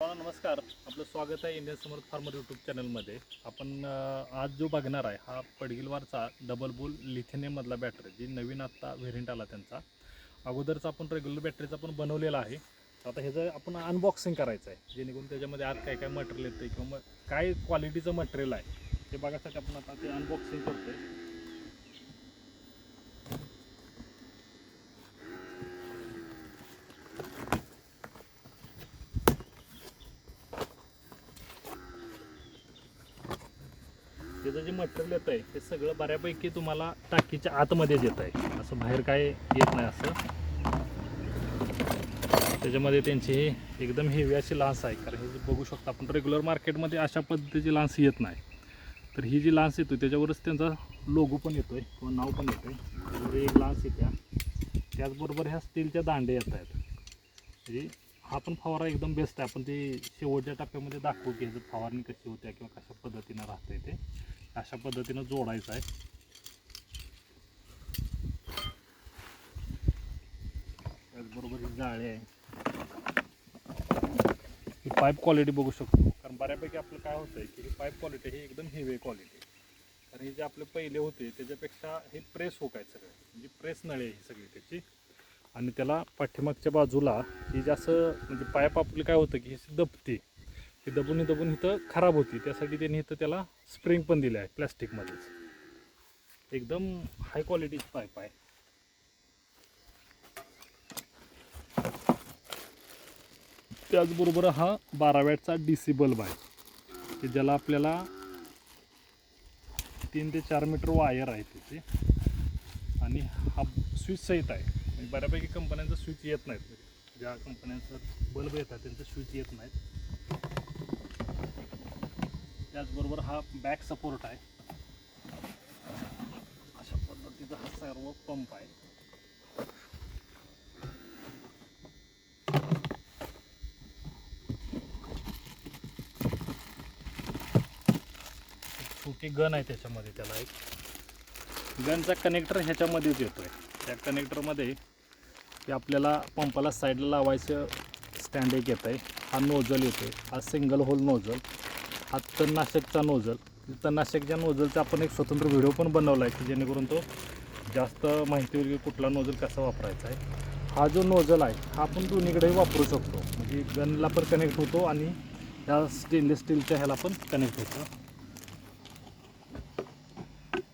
मला नमस्कार. आपलं स्वागत आहे इंडियन समर्थ फार्मर यूट्यूब चॅनलमध्ये आपण आज जो बघणार आहे हा पडगिलवारचा डबल बुल लिथिनियममधला बॅटरी जी नवीन आत्ता व्हेरियंट आला त्यांचा. अगोदरचा आपण रेग्युलर बॅटरीचा पण बनवलेला आहे. आता ह्याचं आपण अनबॉक्सिंग करायचं आहे. जेणेकरून त्याच्यामध्ये आत काय काय मटेरियल येतं किंवा मग काय क्वालिटीचं मटेरियल आहे ते बघायसाठी आपण आता ते अनबॉक्सिंग करतो आहे त्याचं जे मटेरियल येत आहे ते सगळं बऱ्यापैकी तुम्हाला टाकीच्या आतमध्येच येत आहे असं बाहेर काय येत नाही असं. त्याच्यामध्ये त्यांची ही एकदम हेवी अशी लान्स आहे. कारण हे जे बघू शकतो आपण रेग्युलर मार्केटमध्ये अशा पद्धतीची लान्स येत नाही. तर ही जी लान्स येतो त्याच्यावरच त्यांचा लोगो पण येतो आहे किंवा नाव पण येतं आहे एक लान्स येत्या. त्याचबरोबर ह्या स्टीलच्या दांडे येत आहेत. म्हणजे हा पण फवारा एकदम बेस्ट आहे. आपण ते शेवटच्या टप्प्यामध्ये दाखवू की ह्याचं फवारणी कशी होत्या किंवा कशा पद्धतीनं राहते ते. अशा पद्धतीनं जोडायचं आहे. त्याचबरोबर ही जाळी आहे. ही पाईप क्वालिटी बघू शकतो. कारण बऱ्यापैकी आपलं काय होतं आहे की ही पाईप क्वालिटी ही एकदम हेवी क्वालिटी कारण हे जे आपले पहिले होते त्याच्यापेक्षा हे प्रेस होक आहे सगळे. म्हणजे प्रेस नळी आहे ही सगळी त्याची. आणि त्याला पाठीमागच्या बाजूला ही जे असं म्हणजे पाईप आपली काय होतं की ही दबते. ही दबून दबून इथं खराब होती. त्यासाठी त्यांनी इथं त्याला स्प्रिंग पण दिले आहे प्लॅस्टिकमध्येच. एकदम हाय क्वालिटीची पाईप आहे. त्याचबरोबर हा बारा वॅटचा डी सी बल्ब आहे. की ज्याला आपल्याला तीन ते चार मीटर वायर आहे त्याचे आणि हा स्विच सहित आहे. म्हणजे बऱ्यापैकी कंपन्यांचा स्विच येत नाहीत. ज्या कंपन्यांचा बल्ब येतात त्यांचं स्विच येत नाहीत. त्याचबरोबर हा बॅक सपोर्ट आहे. अशा पद्धतीचा हा सर्व पंप आहे. छोटी गन आहे त्याच्यामध्ये त्याला एक. गनचा कनेक्टर ह्याच्यामध्येच येतो आहे त्या कनेक्टरमध्ये ते आपल्याला पंपाला साईडला लावायचं स्टँड एक येतं आहे हा नोझल येतो आहे हा सिंगल होल नोझल हा तणनाशकचा नोझल. तणनाशकच्या नोझलचा आपण एक स्वतंत्र व्हिडिओ पण बनवला आहे की जेणेकरून तो जास्त माहिती होईल की कुठला नोझल कसा वापरायचा आहे. हा जो नोझल आहे हा आपण दोन्हीकडेही वापरू शकतो. म्हणजे गनला पण कनेक्ट होतो आणि त्या स्टेनलेस स्टीलच्या ह्याला पण कनेक्ट होतं.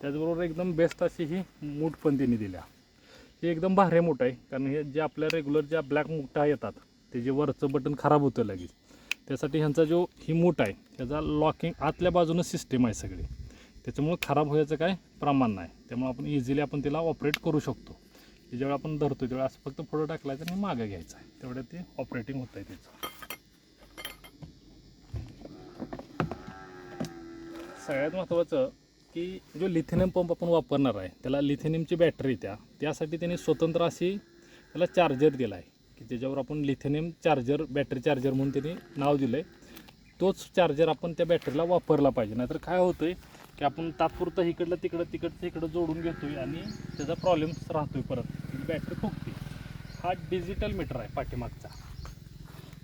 त्याचबरोबर एकदम बेस्ट अशी ही मूठ पण त्यांनी दिल्या. हे एकदम भारी मूठ आहे कारण हे जे आपल्या रेग्युलर ज्या ब्लॅक मुठा येतात ते जे वरचं बटन खराब होतं लगेच. त्यासाठी ह्यांचा जो ही मूठ आहे त्याचा लॉकिंग आतल्या बाजूनं सिस्टीम आहे सगळी. त्याच्यामुळं खराब व्हायचं काय प्रमाण नाही. त्यामुळे आपण इझिली आपण त्याला ऑपरेट करू शकतो. ज्यावेळी आपण धरतो तेव्हा असं फक्त पुढं टाकलायचं आणि मागं घ्यायचं आहे. तेवढ्या ते ऑपरेटिंग होत आहे त्याचं. सगळ्यात महत्त्वाचं की जो लिथेनियम पंप आपण वापरणार आहे त्याला लिथेनियमची बॅटरी त्या त्यासाठी त्यांनी स्वतंत्र अशी त्याला चार्जर दिला आहे की त्याच्यावर आपण लिथेनियम चार्जर बॅटरी चार्जर म्हणून त्यांनी नाव दिलं आहे तोच चार्जर आपण त्या बॅटरीला वापरला पाहिजे. नाहीतर काय होतं आहे की आपण तात्पुरतं इकडलं तिकडं तिकडचं इकडं जोडून घेतो आहे आणि त्याचा प्रॉब्लेम्स राहतो आहे परत बॅटरी फुगते. हा डिजिटल मीटर आहे पाठीमागचा.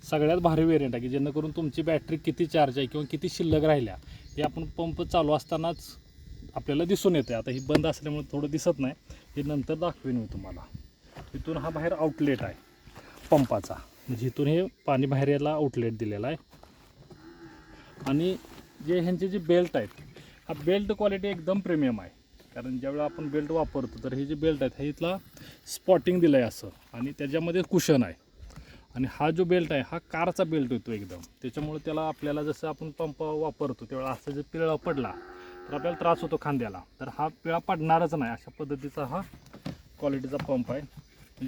सगळ्यात भारी वेरियंट आहे की जेणेकरून तुमची बॅटरी किती चार्ज आहे किंवा किती शिल्लक राहिल्या हे आपण पंप चालू असतानाच आपल्याला दिसून येते आता ही बंद असल्यामुळे थोडं दिसत नाही. हे नंतर दाखवेन मी तुम्हाला. इथून हा बाहेर आउटलेट आहे पंपाचा. म्हणजे इथून हे पाणी बाहेर यायला आउटलेट दिलेला आहे. आणि जे ह्यांचे जे बेल्ट आहेत हा बेल्ट क्वालिटी एकदम प्रीमियम आहे. कारण ज्यावेळेला आपण बेल्ट वापरतो तर हे जे बेल्ट आहेत हे इथला स्पॉटिंग दिलं आहे असं. आणि त्याच्यामध्ये कुशन आहे. आणि हा जो बेल्ट आहे हा कारचा बेल्ट येतो एकदम. त्याच्यामुळे त्याला आपल्याला जसं आपण पंप वापरतो त्यावेळेला असा जर पिळा पडला तर आपल्याला त्रास होतो खांद्याला. तर हा पिळा पडणारच नाही अशा पद्धतीचा हा क्वालिटीचा पंप आहे.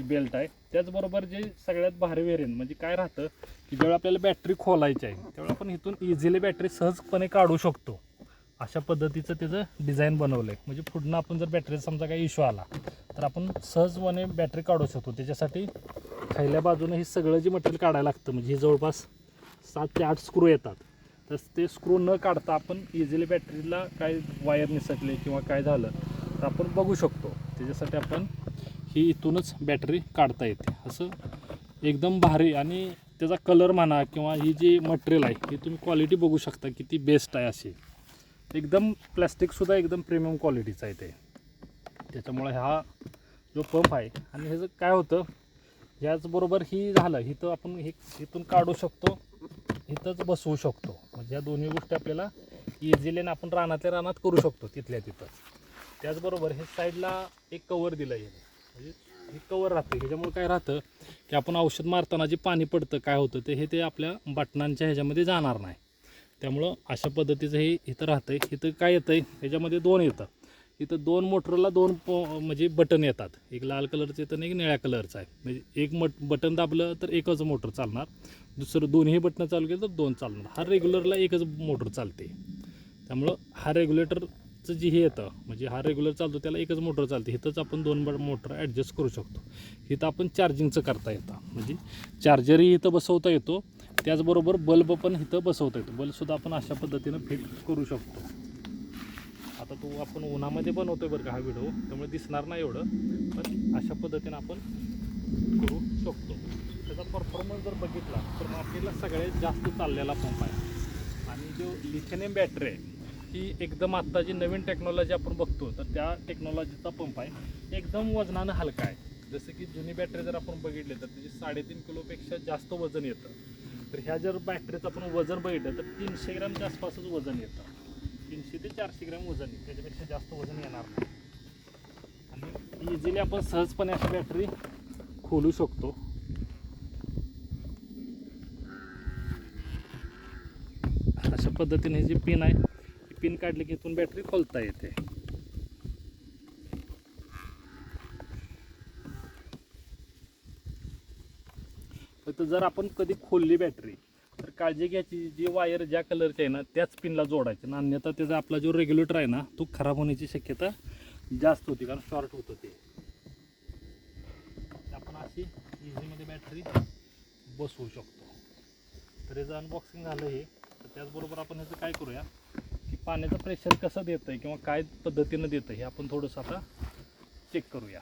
बेल्ट आहे. त्याचबरोबर जे सगळ्यात भारी वेरियंट म्हणजे काय राहतं की ज्यावेळी आपल्याला बॅटरी खोलायची आहे त्यावेळी आपण इथून इझिली बॅटरी सहजपणे काढू शकतो. अशा पद्धतीचं त्याचं डिझाईन बनवलं आहे म्हणजे पुढनं आपण जर बॅटरीचा समजा काही इश्यू आला तर आपण सहजपणे बॅटरी काढू शकतो. त्याच्यासाठी खायल्या बाजूनं हे सगळं जे मटेरियल काढायला लागतं म्हणजे हे जवळपास सात ते आठ स्क्रू येतात. तर ते स्क्रू न काढता आपण इझिली बॅटरीला काय वायर निसटले किंवा काय झालं तर आपण बघू शकतो. त्याच्यासाठी आपण ही इथूनच बॅटरी काढता येते. असं एकदम भारी आणि त्याचा कलर म्हणा किंवा ही जी मटेरियल आहे ही तुम्ही क्वालिटी बघू शकता किती बेस्ट आहे अशी. एकदम प्लॅस्टिकसुद्धा एकदम प्रीमियम क्वालिटीचं आहे ते. त्याच्यामुळे हा जो पंप आहे आणि ह्याचं काय होतं ह्याचबरोबर ही झालं इथं आपण हे इथून काढू शकतो इथंच बसवू शकतो. म्हणजे ह्या दोन्ही गोष्टी आपल्याला इझिली आपण रानातल्या रानात करू शकतो तिथल्या तिथं. त्याचबरोबर हे साईडला एक कवर दिलं आहे म्हणजे हे कवर राहतं. ह्याच्यामुळे काय राहतं की आपण औषध मारताना जे पाणी पडतं काय होतं ते हे ते आपल्या बटनांच्या ह्याच्यामध्ये जाणार नाही. त्यामुळं अशा पद्धतीचं हे इथं राहतं आहे इथं काय येतं आहे ह्याच्यामध्ये दोन येतं. इथं दोन मोटरला दोन पो म्हणजे बटन येतात. एक लाल कलरचं येतं आणि एक निळ्या कलरचं आहे. म्हणजे एक मट बटन दाबलं तर एकच मोटर चालणार. दुसरं दोन्ही बटनं चालू केलं तर दोन चालणार. हा रेग्युलरला एकच मोटर चालते. त्यामुळं हा रेग्युलेटर रेग्युलेटरचं जे हे येतं म्हणजे हा रेग्युलर चालतो त्याला एकच मोटर चालते. हिथंच आपण दोन ब मोटर ॲडजस्ट करू शकतो. इथं आपण चार्जिंगचं करता येतं. म्हणजे चार्जरही इथं बसवता येतो त्याचबरोबर बल्ब पण इथं बसवता येतो. बल्बसुद्धा आपण अशा पद्धतीनं फिट करू शकतो. आता तो आपण उन्हामध्ये बनवतोय बरं का हा व्हिडिओ त्यामुळे दिसणार नाही एवढं पण अशा पद्धतीनं आपण करू शकतो. त्याचा परफॉर्मन्स जर बघितला तर मार्केटला आपल्याला सगळ्यात जास्त चाललेला पंप आहे. आणि जो लिथेनियम बॅटरी आहे ही एकदम आत्ता जी नवीन टेक्नॉलॉजी आपण बघतो तर त्या टेक्नॉलॉजीचा पंप आहे. एकदम वजनानं हलका आहे. जसं की जुनी बॅटरी जर आपण बघितली तर त्याची साडेतीन किलोपेक्षा जास्त वजन येतं. तर ह्या जर बॅटरीचं आपण वजन बघितलं तर तीनशे ग्रॅमच्या आसपासच वजन येतं. तीनशे ते चारशे ग्रॅम वजन येतं. त्याच्यापेक्षा जास्त वजन येणार नाही. आणि इझिली आपण सहजपणे अशी बॅटरी खोलू शकतो. अशा पद्धतीने जी पिन आहे पिन काढली की इथून बॅटरी खोलता येते. तर जर आपण कधी खोलली बॅटरी तर काळजी घ्यायची जी वायर ज्या कलरची आहे ना त्याच पिनला जोडायची. ना अन्यथा त्याचा आपला जो रेग्युलेटर आहे ना तो खराब होण्याची शक्यता जास्त होती कारण शॉर्ट होतं ते आपण अशी इझीमध्ये बॅटरी बसवू शकतो. तर याचं अनबॉक्सिंग झालं हे. तर त्याचबरोबर आपण ह्याचं काय करूया? पाण्याचं प्रेशर कसं देतं आहे किंवा काय पद्धतीनं देतं हे आपण थोडंसं आता चेक करूया.